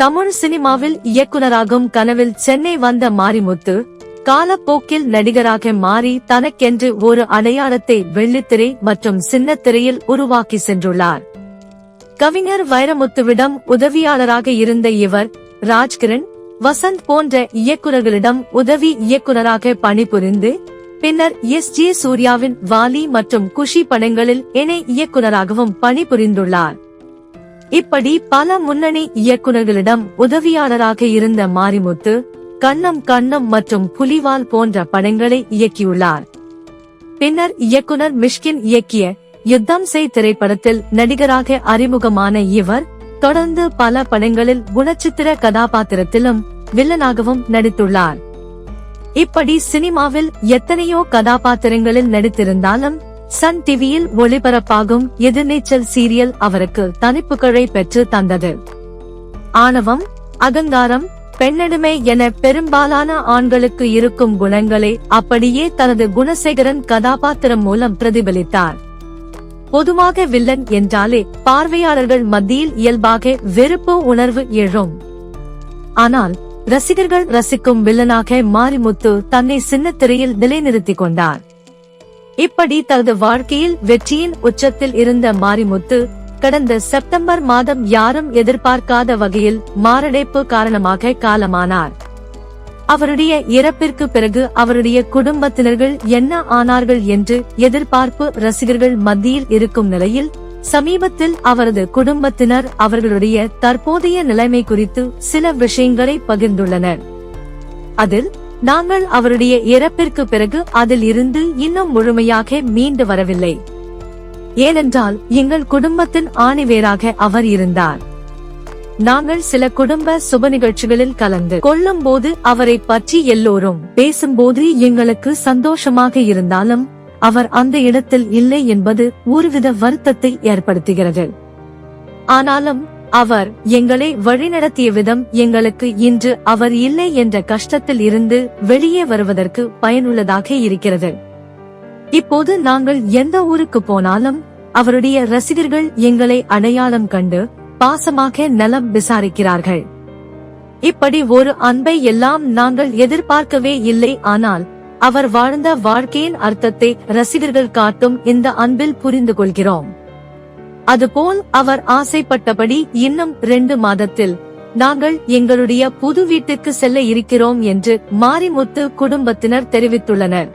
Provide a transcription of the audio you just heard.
தமிழ் சினிமாவில் இயக்குனராகும் கனவில் சென்னை வந்த மாரிமுத்து காலப்போக்கில் நடிகராக மாறி தனக்கென்று ஒரு அடையாளத்தை வெள்ளித்திரை மற்றும் சின்னத்திரையில் உருவாக்கி சென்றுள்ளார். கவிஞர் வைரமுத்துவிடம் உதவியாளராக இருந்த இவர் ராஜ்கிரண் வசந்த் போன்ற இயக்குநர்களிடம் உதவி இயக்குநராக பணிபுரிந்து பின்னர் எஸ். ஜே. சூர்யாவின் வாலி மற்றும் குஷி படங்களில் இணை இயக்குநராகவும் பணிபுரிந்துள்ளார். இப்படி பல முன்னணி இயக்குநர்களிடம் உதவியாளராக இருந்த மாரிமுத்து கண்ணம் கண்ணம் மற்றும் புலிவால் போன்ற படங்களை இயக்கியுள்ளார். பின்னர் இயக்குனர் மிஷ்கின் இயக்கிய யுத்தம் செய் திரைப்படத்தில் நடிகராக அறிமுகமான இவர் தொடர்ந்து பல படங்களில் குணச்சித்திர கதாபாத்திரத்திலும் வில்லனாகவும் நடித்துள்ளார். இப்படி சினிமாவில் எத்தனையோ கதாபாத்திரங்களில் நடித்திருந்தாலும் சன் டிவியில் ஒளிபரப்பாகும் எதிர்நீச்சல் சீரியல் அவருக்கு தனிப்புகழை பெற்று தந்தது. ஆணவம் அகங்காரம் பெண்ணடிமை என பெரும்பாலான ஆண்களுக்கு இருக்கும் குணங்களை அப்படியே தனது குணசேகரன் கதாபாத்திரம் மூலம் பிரதிபலித்தார். பொதுவாக வில்லன் என்றாலே பார்வையாளர்கள் மத்தியில் இயல்பாக வெறுப்பு உணர்வு எழும். ஆனால் ரசிகர்கள் ரசிக்கும் வில்லனாக மாரிமுத்து தன்னை சின்னத்திரையில் நிலைநிறுத்திக் கொண்டார். இப்படி தனது வாழ்க்கையில் வெற்றியின் உச்சத்தில் இருந்த மாரிமுத்து கடந்த செப்டம்பர் மாதம் யாரும் எதிர்பார்க்காத வகையில் மாரடைப்பு காரணமாக காலமானார். அவருடைய இறப்பிற்கு பிறகு அவருடைய குடும்பத்தினர்கள் என்ன ஆனார்கள் என்று எதிர்பார்ப்பு ரசிகர்கள் மத்தியில் இருக்கும் நிலையில் சமீபத்தில் அவரது குடும்பத்தினர் அவர்களுடைய தற்போதைய நிலைமை குறித்து சில விஷயங்களை பகிர்ந்துள்ளனர். அதில் நாங்கள் அவருடைய இறப்பிற்கு பிறகு அதில் இருந்து இன்னும் முழுமையாக மீண்டு வரவில்லை. ஏனென்றால் எங்கள் குடும்பத்தின் ஆணிவேராக அவர் இருந்தார். நாங்கள் சில குடும்ப சுப நிகழ்ச்சிகளில் கலந்து கொள்ளும் போது அவரை பற்றி எல்லோரும் பேசும்போது எங்களுக்கு சந்தோஷமாக இருந்தாலும் அவர் அந்த இடத்தில் இல்லை என்பது ஒருவித வருத்தத்தை ஏற்படுத்துகிறது. ஆனாலும் அவர் எங்களை வழிநடத்திய விதம் எங்களுக்கு இன்று அவர் இல்லை என்ற கஷ்டத்தில் இருந்து வெளியே வருவதற்கு பயனுள்ளதாக இருக்கிறது. இப்போது நாங்கள் எந்த ஊருக்கு போனாலும் அவருடைய ரசிகர்கள் எங்களை அடையாளம் கண்டு பாசமாக நலம் விசாரிக்கிறார்கள். இப்படி ஒரு அன்பை எல்லாம் நாங்கள் எதிர்பார்க்கவே இல்லை ஆனால் அவர் வாழ்ந்த வாழ்க்கையின் அர்த்தத்தை ரசிகர்கள் காட்டும் இந்த அன்பில் புரிந்து கொள்கிறோம் அதுபோல் அவர் ஆசைப்பட்டபடி இன்னும் ரெண்டு மாதத்தில் நாங்கள் எங்களுடைய புது வீட்டுக்கு செல்ல இருக்கிறோம் என்று மாரிமுத்து குடும்பத்தினர் தெரிவித்துள்ளனர்.